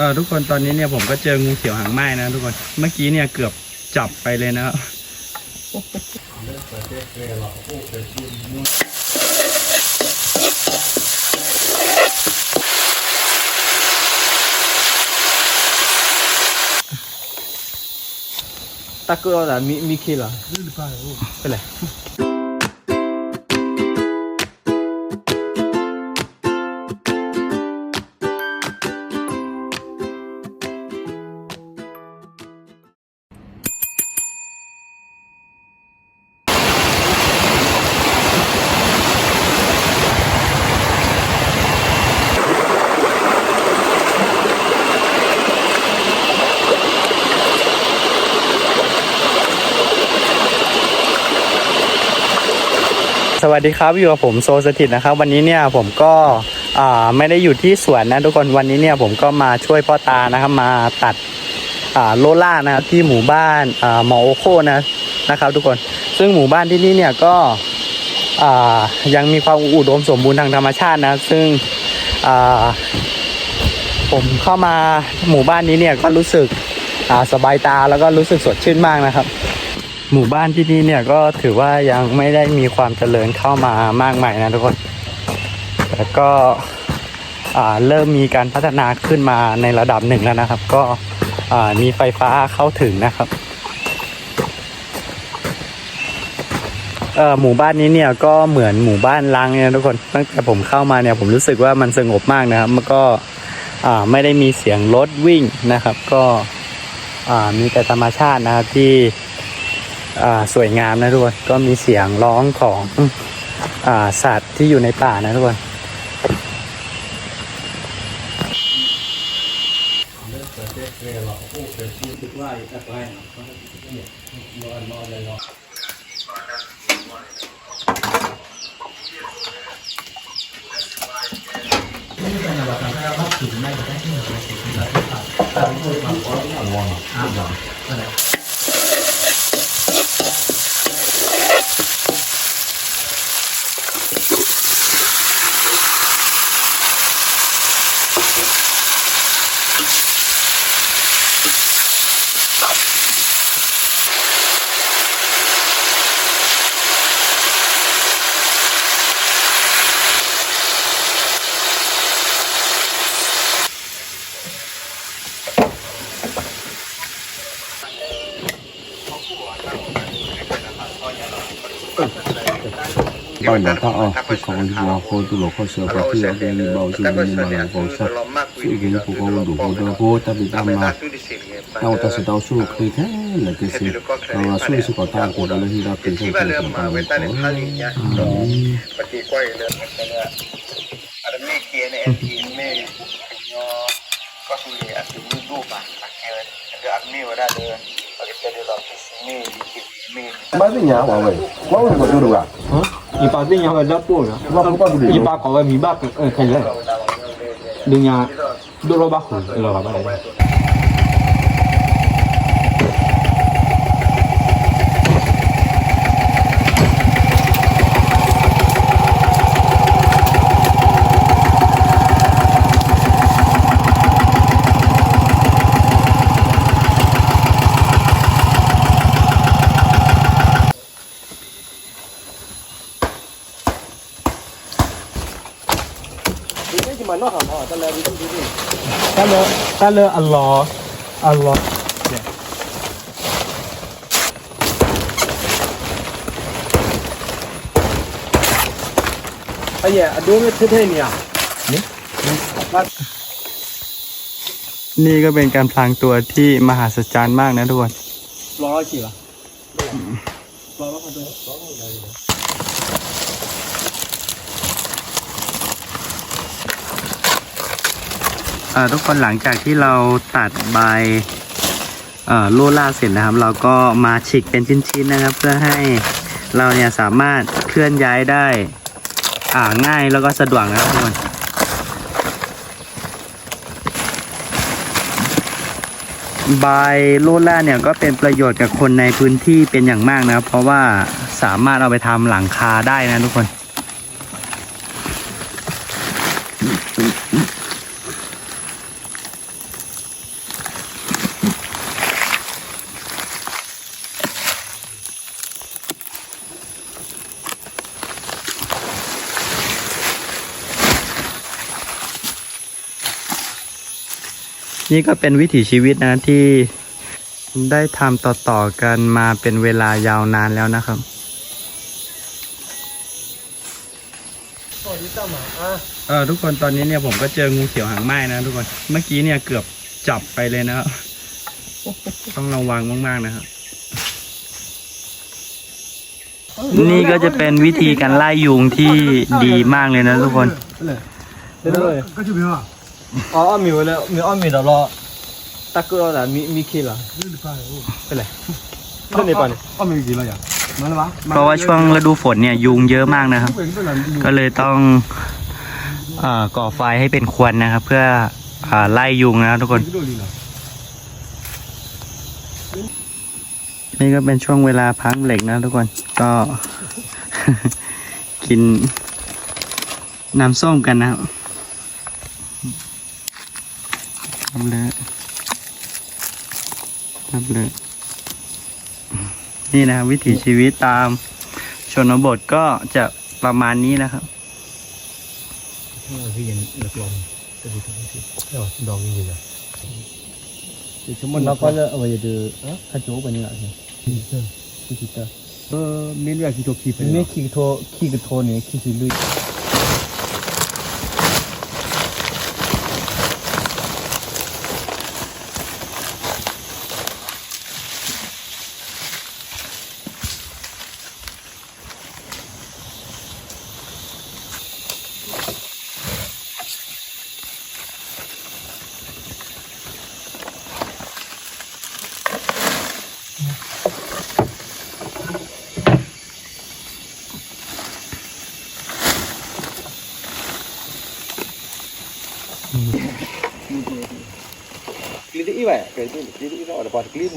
เออทุกคนตอนนี้เนี่ยผมก็เจองูเขียวหางไหม้นะทุกคนเมื่อกี้เนี่ยเกือบจับไปเลยนะตะกุ่อเหรอมีมีคีเหรอเป็นไร สวัสดีครับอยู่กับผมโซสถิตนะครับ วันนี้เนี่ยผมก็ไม่ได้อยู่ที่สวนนะทุกคนวันนี้เนี่ยผมก็มาช่วยพ่อตานะครับมาตัดโลล่านะครับที่หมู่บ้านหมอโอโคนะนะครับ ทุกคนซึ่งหมู่บ้านที่นี่เนี่ยก็ยังมีความอุดมสมบูรณ์ทางธรรมชาตินะซึ่งผมเข้ามาหมู่บ้านนี้เนี่ยก็รู้สึกสบายตาแล้วก็รู้สึกสดชื่นมากนะครับ หมู่บ้านที่นี่เนี่ยก็ถือว่ายังไม่ได้มีความเจริญเข้ามามากมายนะทุกคน แต่ก็เริ่มมีการพัฒนาขึ้นมาในระดับหนึ่งแล้วนะครับ ก็มีไฟฟ้าเข้าถึงนะครับหมู่บ้านนี้เนี่ยก็เหมือนหมู่บ้านล้างเนี่ยทุกคนตั้งแต่ผมเข้ามาเนี่ยผมรู้สึกว่ามันสงบมากนะครับ มันก็ไม่ได้มีเสียงรถวิ่งนะครับ ก็มีแต่ธรรมชาตินะครับที่ สวยงามนะทุกคนก็มีเสียงร้องของอสัตว์ที่อยู่ในป่านะทุกคน报 bao nhà ta ở khi có những hoa khô tu lộc khô sơ và khi ở đây bao giờ mình mà làm còn sa sự kiến của con đủ vô đôi vô ta bị tam mà tao ta sẽ tao su khi thế là cái gì tao là su sự có ta của đó là khi ta tiền không tiền không ta mới có có sự gì ăn được như đủ mà ăn kia được ăn nhiều ra được Bác nhà bảo vậy, quá người còn chưa đủ à? Hả? ipa te nyama zapo na ipa kawa mi bak eh kala dunya doro bahu lo ba ba mana hamba dalam itu diri. Kalau kalau Allah Allah Ayah, aduh ni sedih ni ah. Ni? นี่ก็เป็นการพลางตัวที่มหัศจรรย์มากนะทุกคน รอกี่วะรอว่าคนเดียว ทุกคนหลังจากที่เราตัดใบเอ่อโลล่าเสร็จนะครับ เราก็มาฉีกเป็นชิ้นๆนะครับ เพื่อให้เราเนี่ยสามารถเคลื่อนย้ายได้อ่าง่ายแล้วก็สะดวกนะครับทุกคนใบโลล่าเนี่ยก็เป็นประโยชน์กับคนในพื้นที่เป็นอย่างมากนะครับ เพราะว่าสามารถเอาไปทำหลังคาได้นะทุกคน นี่ก็เป็นวิถีชีวิตนะที่ได้ทำต่อๆกันมาเป็นเวลายาวนานแล้วนะครับเออทุกคนตอนนี้เนี่ยผมก็เจองูเขียวหางไหม้นะทุกคนเมื่อกี้เนี่ยเกือบจับไปเลยนะครับต้องระวังมากๆนะครับนี่ก็จะเป็นวิธีการไล่ยุงที่ดีมากเลยนะทุกคน อ๋อมีไว้แล้วมีอ้อมมีแล้วรอตะกุรอละมีมีคีละเป็นไรเรื่องนี้ป่ะเนี่ยอ้อมมีกี่ละอย่างมาแล้ววะเพราะว่าช่วงฤดูฝนเนี่ยยุงเยอะมากนะครับ ก็เลยต้องเอ่อก่อไฟให้เป็นควันนะครับ เพื่ออ่าไล่ยุงนะครับทุกคน นี่ก็เป็นช่วงเวลาพักเหล็กนะทุกคนก็กินน้ำส้มกันนะครับ ทำเลยทำเลยนี่นะครับวิถีชีวิตตามชนบทก็จะประมาณนี้นะครับที่ยังหลักลมจะดูทั้งที่เออดองจริงๆอะมันก็จะเอาไว้ดูข้าโจ๊กไปนี่แหละที่เจอที่เจอเออมีเรื่องที่ตัวคีเป็นไม่คีโทคีกับโทเนี่ยคีสิลุย คลิปอีไว้คลิปคลิป